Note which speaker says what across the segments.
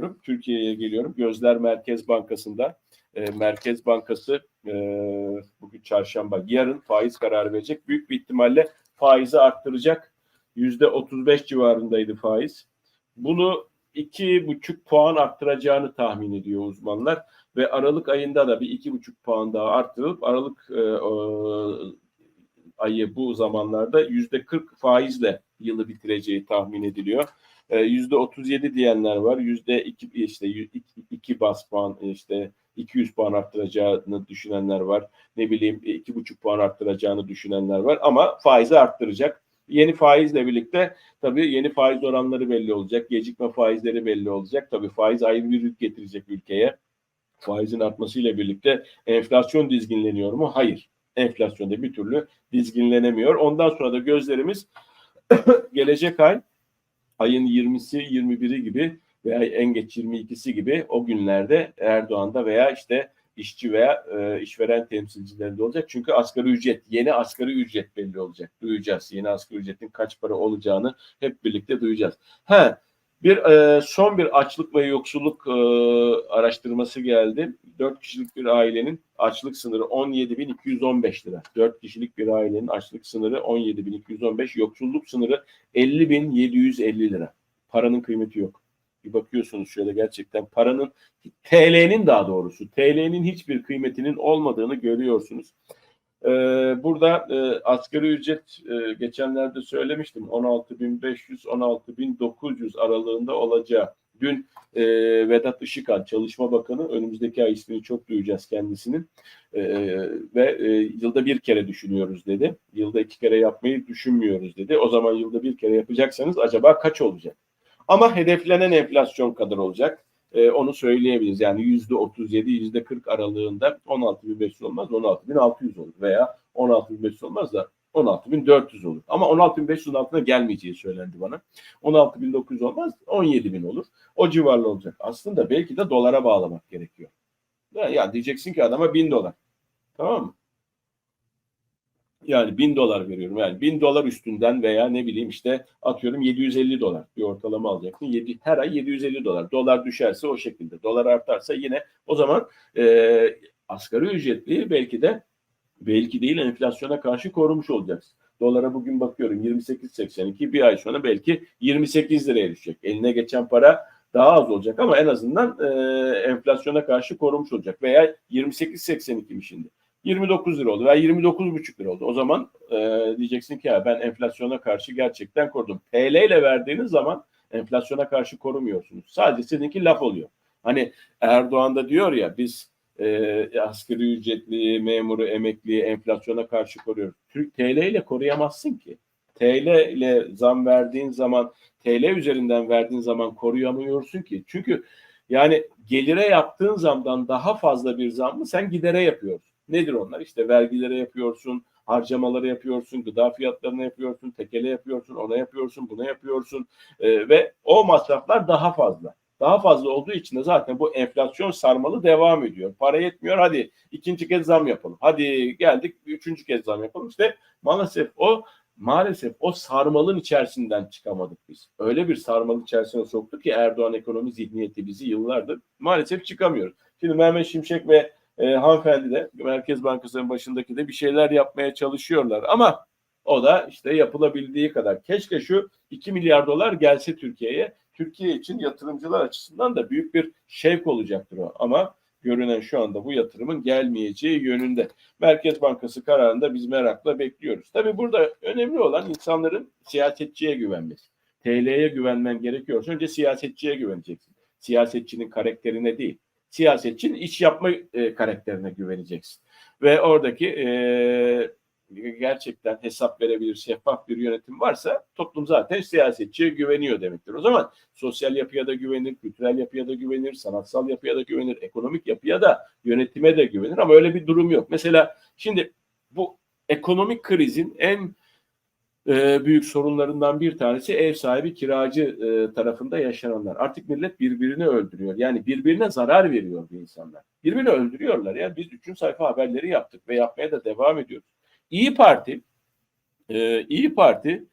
Speaker 1: geliyorum. Türkiye'ye geliyorum. Gözler Merkez Bankası'nda. E, Merkez Bankası e, bugün çarşamba, yarın faiz kararı verecek. Büyük bir ihtimalle faizi arttıracak. Yüzde 35 civarındaydı faiz. Bunu iki buçuk puan arttıracağını tahmin ediyor uzmanlar ve Aralık ayında da bir iki buçuk puan daha arttırılıp Aralık e, e, ayı bu zamanlarda yüzde 40 faizle yılı bitireceği tahmin ediliyor. E, Yüzde 37 diyenler var. Yüzde 2 işte 2 bas puan işte 200 puan arttıracağını düşünenler var. Ne bileyim iki buçuk puan arttıracağını düşünenler var ama faizi arttıracak. Yeni faizle birlikte tabii yeni faiz oranları belli olacak. Gecikme faizleri belli olacak. Tabii faiz ayrı bir yük getirecek ülkeye. Faizin artmasıyla birlikte enflasyon dizginleniyor mu? Hayır. Enflasyon da bir türlü dizginlenemiyor. Ondan sonra da gözlerimiz gelecek ay ayın 20'si 21'i gibi veya en geç 22'si gibi o günlerde Erdoğan'da veya işte işçi veya e, işveren temsilcilerinde olacak. Çünkü asgari ücret, yeni asgari ücret belli olacak. Duyacağız. Yeni asgari ücretin kaç para olacağını hep birlikte duyacağız. Ha, bir e, son bir açlık ve yoksulluk e, araştırması geldi. 4 kişilik bir ailenin açlık sınırı 17.215 lira. 4 kişilik bir ailenin açlık sınırı 17.215, yoksulluk sınırı 50.750 lira. Paranın kıymeti yok. Bir bakıyorsunuz şöyle gerçekten paranın TL'nin daha doğrusu TL'nin hiçbir kıymetinin olmadığını görüyorsunuz. Ee, burada e, asgari ücret e, geçenlerde söylemiştim 16.500 16.900 aralığında olacağı. Dün e, Vedat Işıkhan Çalışma Bakanı önümüzdeki ay ismini çok duyacağız kendisinin e, ve e, yılda bir kere düşünüyoruz dedi. Yılda iki kere yapmayı düşünmüyoruz dedi. O zaman yılda bir kere yapacaksanız acaba kaç olacak? Ama hedeflenen enflasyon kadar olacak. E, onu söyleyebiliriz. Yani yüzde 37, yüzde 40 aralığında 16.500 olmaz, 16.600 olur veya 16.500 olmaz da 16.400 olur. Ama 16.500'ün altına gelmeyeceği söylendi bana. 16.900 olmaz, 17.000 olur. O civarlı olacak. Aslında belki de dolara bağlamak gerekiyor. Ya, ya diyeceksin ki adama 1000 dolar. Tamam mı? Yani 1000 dolar veriyorum. Yani 1000 dolar üstünden veya ne bileyim işte atıyorum 750 dolar bir ortalama alacaksın. 7, her ay 750 dolar. Dolar düşerse o şekilde. Dolar artarsa yine o zaman e, asgari ücretli belki de belki değil enflasyona karşı korumuş olacaksın. Dolara bugün bakıyorum 28.82 bir ay sonra belki 28 liraya düşecek. Eline geçen para daha az olacak ama en azından e, enflasyona karşı korumuş olacak. Veya 28.82 mi şimdi? 29 lira oldu veya 29,5 lira oldu. O zaman e, diyeceksin ki ya ben enflasyona karşı gerçekten korudum. TL ile verdiğiniz zaman enflasyona karşı korumuyorsunuz. Sadece seninki laf oluyor. Hani Erdoğan da diyor ya biz e, asgari ücretli, memuru, emekliyi enflasyona karşı koruyoruz. Türk TL ile koruyamazsın ki. TL ile zam verdiğin zaman, TL üzerinden verdiğin zaman koruyamıyorsun ki. Çünkü yani gelire yaptığın zamdan daha fazla bir zammı sen gidere yapıyorsun. Nedir onlar? İşte vergilere yapıyorsun, harcamaları yapıyorsun, gıda fiyatlarına yapıyorsun, tekele yapıyorsun, ona yapıyorsun, buna yapıyorsun ee, ve o masraflar daha fazla. Daha fazla olduğu için de zaten bu enflasyon sarmalı devam ediyor. Para yetmiyor hadi ikinci kez zam yapalım. Hadi geldik üçüncü kez zam yapalım. İşte maalesef o maalesef o sarmalın içerisinden çıkamadık biz. Öyle bir sarmalın içerisine soktuk ki Erdoğan ekonomi zihniyeti bizi yıllardır maalesef çıkamıyoruz. Şimdi Mehmet Şimşek ve e, hanımefendi de Merkez Bankası'nın başındaki de bir şeyler yapmaya çalışıyorlar ama o da işte yapılabildiği kadar. Keşke şu 2 milyar dolar gelse Türkiye'ye. Türkiye için yatırımcılar açısından da büyük bir şevk olacaktır o. Ama görünen şu anda bu yatırımın gelmeyeceği yönünde. Merkez Bankası kararında biz merakla bekliyoruz. Tabii burada önemli olan insanların siyasetçiye güvenmesi. TL'ye güvenmen gerekiyorsa önce siyasetçiye güveneceksin. Siyasetçinin karakterine değil siyasetçinin iş yapma e, karakterine güveneceksin. Ve oradaki e, gerçekten hesap verebilir, şeffaf bir yönetim varsa toplum zaten siyasetçiye güveniyor demektir. O zaman sosyal yapıya da güvenir, kültürel yapıya da güvenir, sanatsal yapıya da güvenir, ekonomik yapıya da yönetime de güvenir ama öyle bir durum yok. Mesela şimdi bu ekonomik krizin en e, büyük sorunlarından bir tanesi ev sahibi kiracı e, tarafında yaşananlar. Artık millet birbirini öldürüyor. Yani birbirine zarar veriyor bu insanlar. Birbirini öldürüyorlar. Yani biz üçüncü sayfa haberleri yaptık ve yapmaya da devam ediyoruz. İyi Parti, e, İyi Parti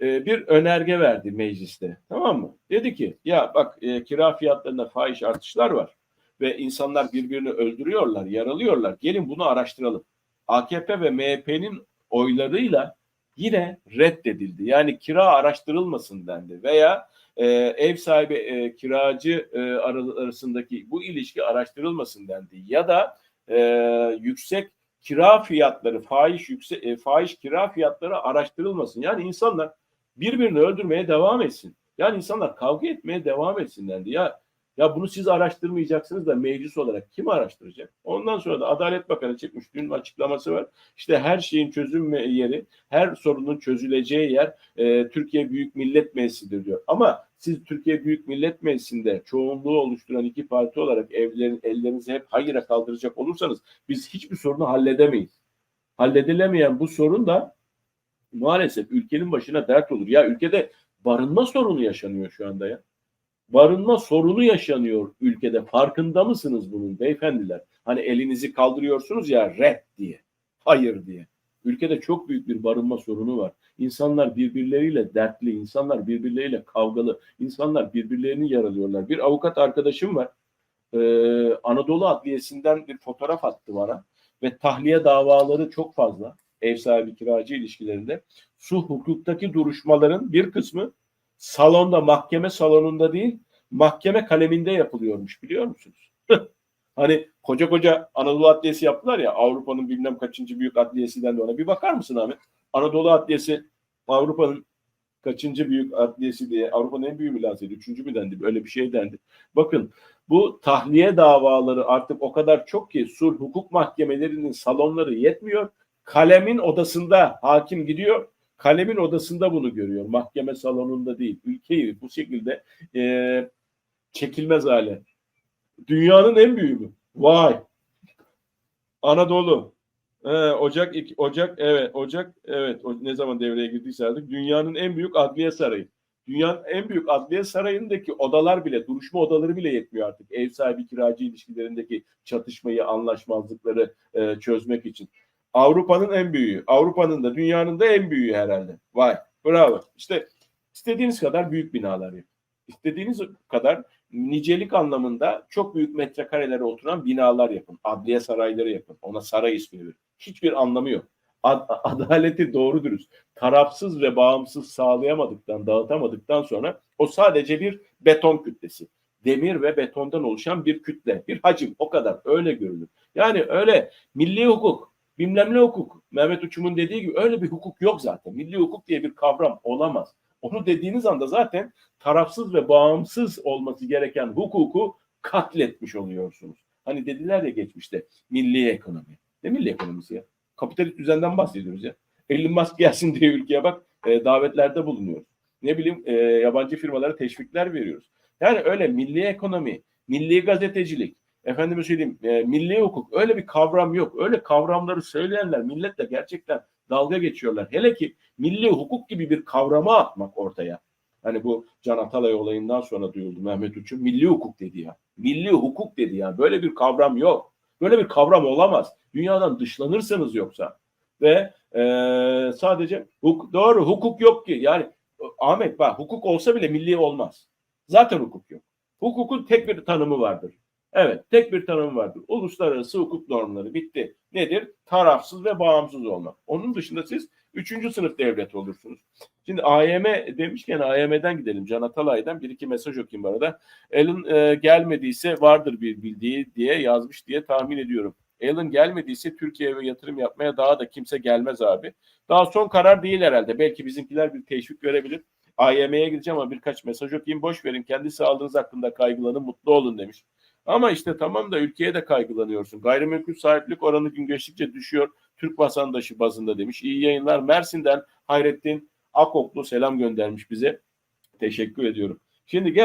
Speaker 1: e, bir önerge verdi mecliste. Tamam mı? Dedi ki ya bak e, kira fiyatlarında fahiş artışlar var ve insanlar birbirini öldürüyorlar, yaralıyorlar. Gelin bunu araştıralım. AKP ve MHP'nin oylarıyla yine reddedildi. Yani kira araştırılmasın dendi veya e, ev sahibi e, kiracı e, arasındaki bu ilişki araştırılmasın dendi. Ya da e, yüksek kira fiyatları, fahiş yüksek e, fahiş kira fiyatları araştırılmasın. Yani insanlar birbirini öldürmeye devam etsin. Yani insanlar kavga etmeye devam etsin dendi. Ya ya bunu siz araştırmayacaksınız da meclis olarak kim araştıracak? Ondan sonra da Adalet Bakanı çıkmış dün açıklaması var. İşte her şeyin çözüm yeri, her sorunun çözüleceği yer e, Türkiye Büyük Millet Meclisi'dir diyor. Ama siz Türkiye Büyük Millet Meclisi'nde çoğunluğu oluşturan iki parti olarak evlerin, ellerinizi hep hayıra kaldıracak olursanız biz hiçbir sorunu halledemeyiz. Halledilemeyen bu sorun da maalesef ülkenin başına dert olur. Ya ülkede barınma sorunu yaşanıyor şu anda ya barınma sorunu yaşanıyor ülkede. Farkında mısınız bunun beyefendiler? Hani elinizi kaldırıyorsunuz ya red diye, hayır diye. Ülkede çok büyük bir barınma sorunu var. İnsanlar birbirleriyle dertli, insanlar birbirleriyle kavgalı, insanlar birbirlerini yaralıyorlar. Bir avukat arkadaşım var. Ee, Anadolu Adliyesi'nden bir fotoğraf attı bana ve tahliye davaları çok fazla ev sahibi kiracı ilişkilerinde. Su hukuktaki duruşmaların bir kısmı salonda, mahkeme salonunda değil, mahkeme kaleminde yapılıyormuş biliyor musunuz? hani koca koca Anadolu Adliyesi yaptılar ya Avrupa'nın bilmem kaçıncı büyük adliyesinden de ona. Bir bakar mısın Ahmet? Anadolu Adliyesi Avrupa'nın kaçıncı büyük adliyesi diye Avrupa'nın en büyüğü mü lansıydı? Üçüncü mü dendi? Öyle bir şey dendi. Bakın bu tahliye davaları artık o kadar çok ki sulh hukuk mahkemelerinin salonları yetmiyor. Kalemin odasında hakim gidiyor kalemin odasında bunu görüyor. Mahkeme salonunda değil. Ülkeyi bu şekilde e, çekilmez hale. Dünyanın en büyüğü? Vay. Anadolu. Ee, Ocak iki, Ocak evet Ocak evet o, ne zaman devreye girdiyse artık dünyanın en büyük adliye sarayı. Dünyanın en büyük adliye sarayındaki odalar bile, duruşma odaları bile yetmiyor artık. Ev sahibi kiracı ilişkilerindeki çatışmayı, anlaşmazlıkları e, çözmek için. Avrupa'nın en büyüğü. Avrupa'nın da dünyanın da en büyüğü herhalde. Vay bravo. İşte istediğiniz kadar büyük binalar yapın. İstediğiniz kadar nicelik anlamında çok büyük metrekarelere oturan binalar yapın. Adliye sarayları yapın. Ona saray ismini verin. Hiçbir anlamı yok. Ad adaleti doğru dürüst, tarafsız ve bağımsız sağlayamadıktan, dağıtamadıktan sonra o sadece bir beton kütlesi. Demir ve betondan oluşan bir kütle, bir hacim. O kadar. Öyle görülür. Yani öyle milli hukuk, bilmem ne hukuk. Mehmet Uçum'un dediği gibi öyle bir hukuk yok zaten. Milli hukuk diye bir kavram olamaz. Onu dediğiniz anda zaten tarafsız ve bağımsız olması gereken hukuku katletmiş oluyorsunuz. Hani dediler ya geçmişte milli ekonomi. Ne milli ekonomisi ya? Kapitalist düzenden bahsediyoruz ya. Elon Musk gelsin diye ülkeye bak e, davetlerde bulunuyoruz. Ne bileyim e, yabancı firmalara teşvikler veriyoruz. Yani öyle milli ekonomi, milli gazetecilik, efendime söyleyeyim e, milli hukuk öyle bir kavram yok. Öyle kavramları söyleyenler milletle gerçekten dalga geçiyorlar. Hele ki milli hukuk gibi bir kavrama atmak ortaya. Hani bu Can Atalay olayından sonra duyuldu Mehmet Uç'un milli hukuk dedi ya. Milli hukuk dedi ya. Böyle bir kavram yok. Böyle bir kavram olamaz. Dünyadan dışlanırsanız yoksa. Ve e, sadece huk, doğru hukuk yok ki. Yani Ahmet bak hukuk olsa bile milli olmaz. Zaten hukuk yok. Hukukun tek bir tanımı vardır. Evet, tek bir tanım vardır. Uluslararası hukuk normları bitti. Nedir? Tarafsız ve bağımsız olmak. Onun dışında siz üçüncü sınıf devlet olursunuz. Şimdi AYM demişken AYM'den gidelim. Can Atalay'dan bir iki mesaj okuyayım bu arada. Alan e, gelmediyse vardır bir bildiği diye yazmış diye tahmin ediyorum. Alan gelmediyse Türkiye'ye yatırım yapmaya daha da kimse gelmez abi. Daha son karar değil herhalde. Belki bizimkiler bir teşvik verebilir. AYM'ye gideceğim ama birkaç mesaj okuyayım. Boş verin. Kendi sağlığınız hakkında kaygılanın, mutlu olun demiş. Ama işte tamam da ülkeye de kaygılanıyorsun. Gayrimenkul sahiplik oranı gün geçtikçe düşüyor. Türk vatandaşı bazında demiş. İyi yayınlar. Mersin'den Hayrettin Akoklu selam göndermiş bize. Teşekkür ediyorum. Şimdi gel